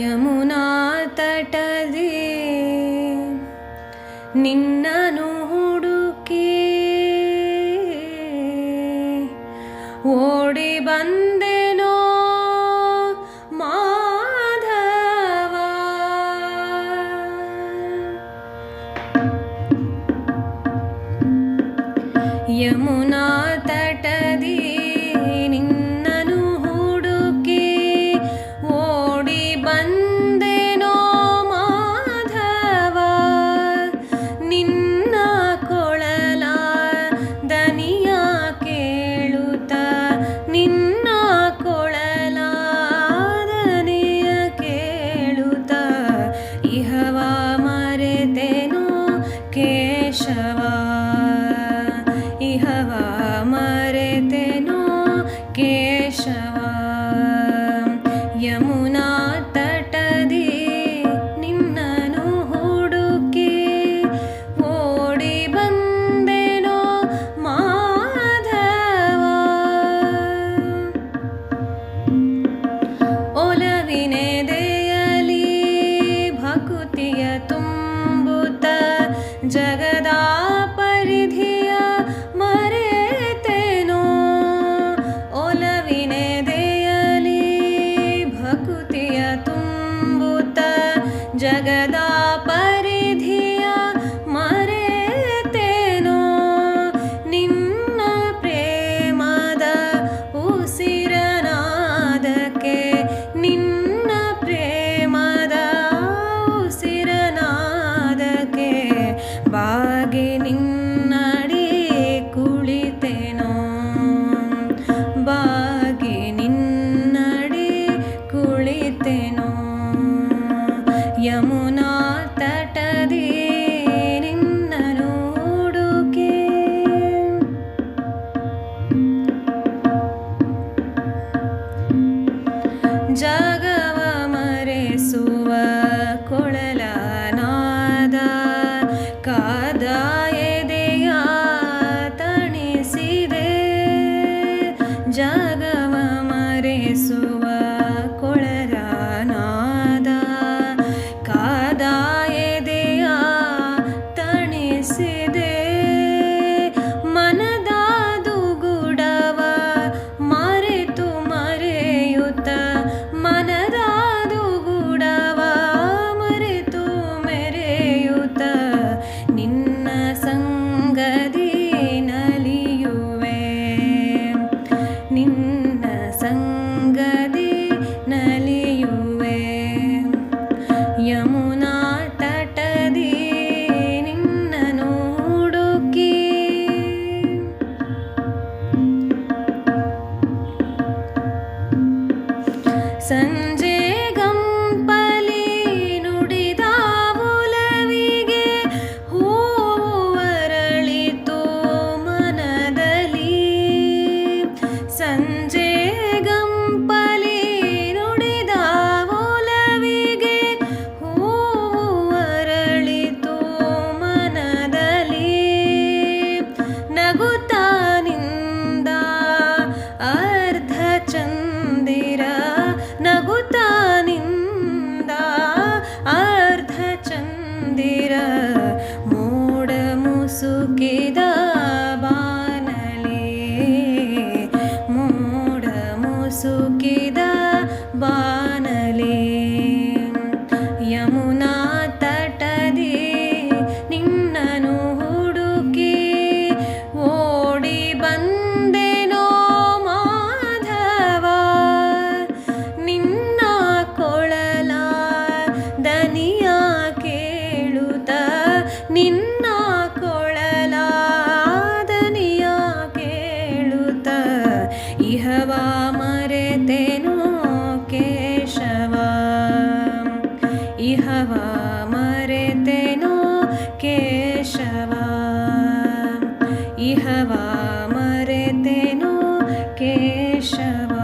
ಯಮುನಾ ತಟದಿ ನಿನ್ನನು Yamuna And. una इह मरे ते केशवा। इह मरे ते केशव।